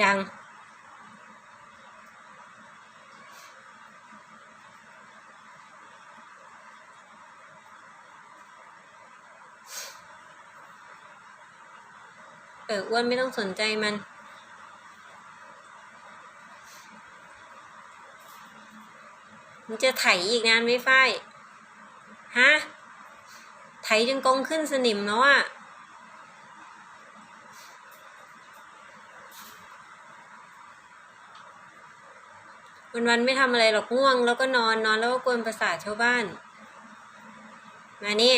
ยัง เอออ้วนไม่ต้องสนใจมันมันจะไถอีกนานไหมฝ้าย ฮะ ไถจนกองขึ้นสนิมแล้วอะ วันวันๆไม่ทำอะไรหรอกง่วง แล้วก็นอนนอนแล้วก็กวนประสาทชาวบ้าน มานี่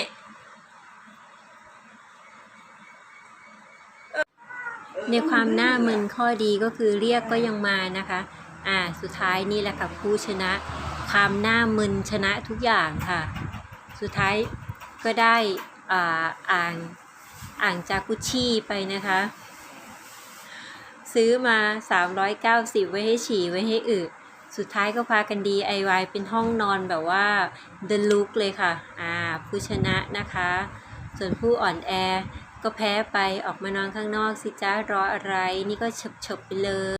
ในความหน้ามึนข้อดีก็คือเรียกก็ยังมานะคะ อ่า สุดท้ายนี่แหละค่ะผู้ชนะ ความหน้ามึนชนะทุกอย่างค่ะ สุดท้ายก็ได้อ่าอ่างอ่างจากุชชี่ไปนะคะ ซื้อมา 390 ไว้ให้ฉี่ไว้ให้อึ สุดท้ายก็พากัน DIY เป็นห้องนอนแบบว่า The Look เลยค่ะ อ่า ผู้ชนะนะคะ ส่วนผู้อ่อนแอก็แพ้ไปออกมานอนข้างนอกสิจ้ารออะไร นี่ก็เฉบๆไปเลย